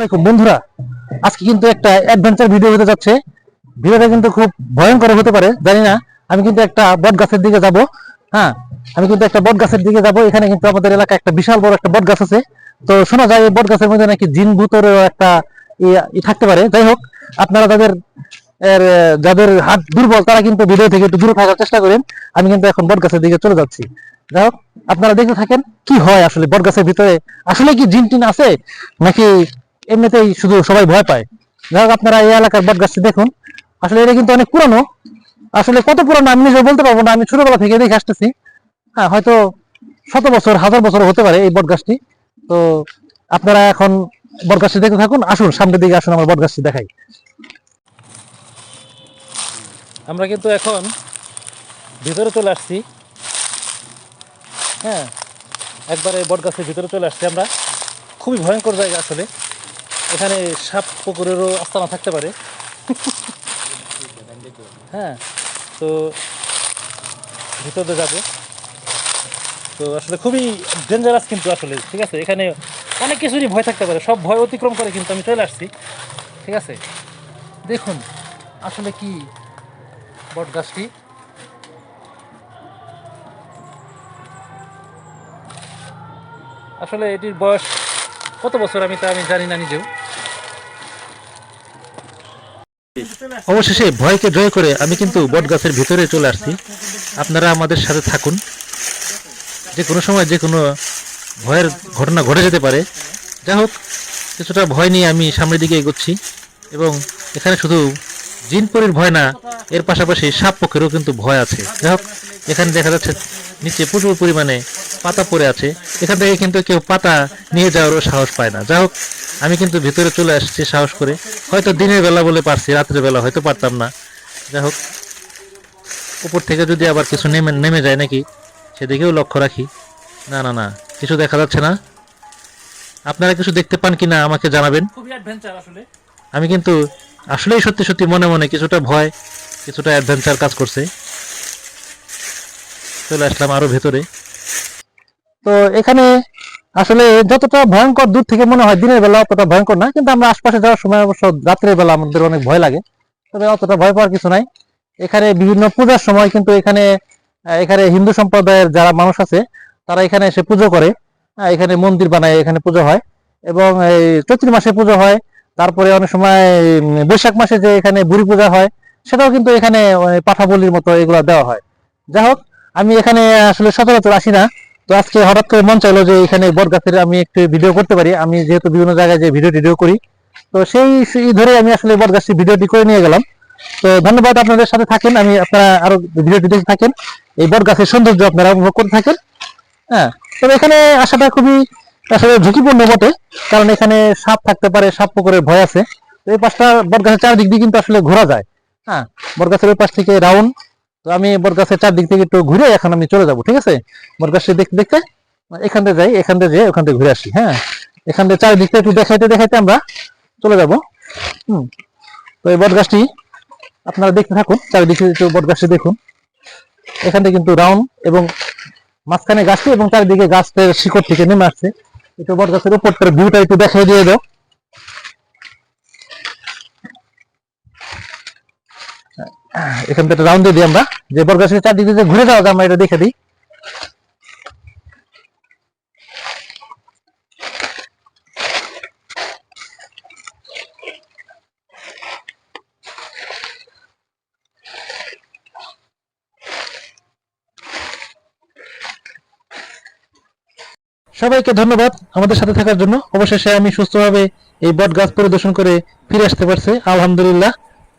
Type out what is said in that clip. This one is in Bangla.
আলাইকুম। বন্ধুরা, আজকে কিন্তু একটা অ্যাডভেঞ্চার ভিডিও হতে যাচ্ছে। ভিডিওটা কিন্তু খুব ভয়ঙ্কর হতে পারে, জানি না। আমি কিন্তু একটা বট গাছের দিকে যাব। হ্যাঁ আমি কিন্তু একটা বট গাছের দিকে যাব। এখানে কিন্তু আমাদের এলাকায় একটা বিশাল বড় একটা বট গাছ আছে। তো শোনা যায়, এই বট গাছের মধ্যে নাকি জিন ভূতেরও একটা ই- থাকতে পারে। যাই হোক, আপনারা তাদের যাদের হাত দুর্বল, তারা কিন্তু ভিডিও থেকে একটু দূরে থাকার চেষ্টা করেন। আমি কিন্তু এখন বট গাছের দিকে চলে যাচ্ছি। যাই হোক, আপনারা দেখতে থাকেন, কি হয় আসলে বট গাছের ভিতরে? আসলে কি জিন টিন আছে? নাকি এমনিতেই শুধু সবাই ভয় পায়। যাই হোক, আপনারা এই এলাকার বট গাছটি দেখুন। আসলে এটা কিন্তু অনেক পুরানো। আসলে কত পুরানো আমি নিজে বলতে পারব না, আমি ছোটবেলা থেকে দেখে আসতেছি। হ্যাঁ হয়তো শত বছর, হাজার বছর হতে পারে এই বট গাছটি তো আপনারা এখন বট গাছটি থাকুন। আসুন, সামনের দিকে আসুন, আমার বট গাছটি দেখাই। আমরা কিন্তু এখন ভিতরে চলে আসছি। হ্যাঁ একবারে বট গাছের ভিতরে চলে আসছি আমরা। খুবই ভয়ঙ্কর জায়গা আসলে। এখানে সাপ পুকুরেরও আস্তানা থাকতে পারে। হ্যাঁ তো ভিতরে যাব। তো আসলে খুবই ডেঞ্জারাস কিন্তু আসলে, ঠিক আছে? এখানে অনেক কিছুরই ভয় থাকতে পারে, সব ভয় অতিক্রম করে কিন্তু আমি চলে আসছি, ঠিক আছে? দেখুন, আসলে কি বট গাছটি আসলে এটির বয়স কত বছর আমি তা আমি জানি না নিজেও। অবশেষে ভয়কে জয় করে আমি কিন্তু বট গাছের ভিতরে চলে আসছি। আপনারা আমাদের সাথে থাকুন। যে কোনো সময় যে কোনো ভয়ের ঘটনা ঘটে যেতে পারে। যাই হোক, কিছুটা ভয় নিয়ে আমি সামনের দিকে এগোচ্ছি এবং এখানে শুধু জিনপরির ভয় না, এর পাশাপাশি সাপ পক্ষেরও কিন্তু ভয় আছে। যাই হোক, এখানে দেখা যাচ্ছে নিচে প্রচুর পরিমাণে পাতা পড়ে আছে। এখান থেকে কিন্তু কেউ পাতা নিয়ে যাওয়ারও সাহস পায় না। যাই হোক আমি কিন্তু ভিতরে চলে আসছি সাহস করে। হয়তো দিনের বেলা বলে পারছি রাত্রের বেলা হয়তো পারতাম না। যাই হোক উপর থেকে যদি আবার কিছু নেমে নেমে যায় নাকি সেদিকেও লক্ষ্য রাখি। না না না কিছু দেখা যাচ্ছে না। আপনারা কিছু দেখতে পান কিনা আমাকে জানাবেন। আমি কিন্তু আসলেই সত্যি সত্যি মনে মনে কিছুটা ভয় কিছুটা অ্যাডভেঞ্চার কাজ করছে। চলে আসলাম আরও ভেতরে। তো এখানে আসলে যতটা ভয়ঙ্কর দূর থেকে মনে হয় দিনের বেলা অতটা ভয়ঙ্কর না কিন্তু আমরা আশপাশে যাওয়ার সময় অবশ্য রাত্রের বেলা আমাদের অনেক ভয় লাগে। তবে অতটা ভয় পাওয়ার কিছু নাই। এখানে বিভিন্ন পূজার সময় কিন্তু এখানে এখানে হিন্দু সম্প্রদায়ের যারা মানুষ আছে, তারা এখানে এসে পুজো করে। এখানে মন্দির বানায়, এখানে পুজো হয়। এবং এই চৈত্র মাসে পুজো হয়। তারপরে অনেক সময় বৈশাখ মাসে যে এখানে বুড়ি পূজা হয়, সেটাও কিন্তু এখানে, ওই পাঠাবলির মতো এগুলা দেওয়া হয়। যাই হোক, আমি এখানে আসলে সচরাচর আসি না। তো আজকে হঠাৎ করে মন চাইলো যে এখানে বট গাছের আমি একটু ভিডিও করতে পারি। আমি যেহেতু বিভিন্ন জায়গায় যে ভিডিও টিডিও করি। তো সেই ধরে আমি আসলে বট গাছটি ভিডিওটি করে নিয়ে গেলাম। তো ধন্যবাদ আপনাদের সাথে থাকেন। আমি আপনারা আরও ভিডিওটি দেখে থাকেন। এই বট গাছের সৌন্দর্য আপনারা উপভোগ করে থাকেন। হ্যাঁ তবে এখানে আসাটা খুবই আসলে ঝুঁকিপূর্ণ বটে। কারণ এখানে সাপ থাকতে পারে, সাপ পুকুরের ভয় আছে। এই পাশটা বট গাছের চারদিক দিয়ে কিন্তু আসলে ঘোরা যায়। হ্যাঁ বট গাছের ওই পাশ থেকে রাউন্ড তো আমি বট গাছের চারদিক থেকে একটু ঘুরে এখন আমি চলে যাব, ঠিক আছে? বট গাছটি দেখতে দেখতে এখান থেকে যাই এখান থেকে যেয়ে ওখান থেকে ঘুরে আসি হ্যাঁ? এখান থেকে চারিদিকটা একটু দেখাইতে দেখাইতে আমরা চলে যাব, হুম? তো এই বটগাছটি আপনারা দেখতে থাকুন, চারিদিকে একটু বট গাছটি দেখুন। এখান থেকে কিন্তু রাউন্ড এবং মাঝখানে গাছটি এবং চারিদিকে গাছের শিকড় থেকে নেমে আসছে। একটু বট গাছের উপরটার ভিউটা একটু দেখাই দিয়ে দাও। এখান থেকে রাউন্ড দিয়ে দিই আমরা। যে বট গাছের চারদিকে যে ঘুরে যাওয়া আমরা এটা দেখে দিই। সবাইকে ধন্যবাদ আমাদের সাথে থাকার জন্য। অবশেষে আমি সুস্থভাবে এই বট গাছ পরিদর্শন করে ফিরে আসতে পারছি। আলহামদুলিল্লাহ।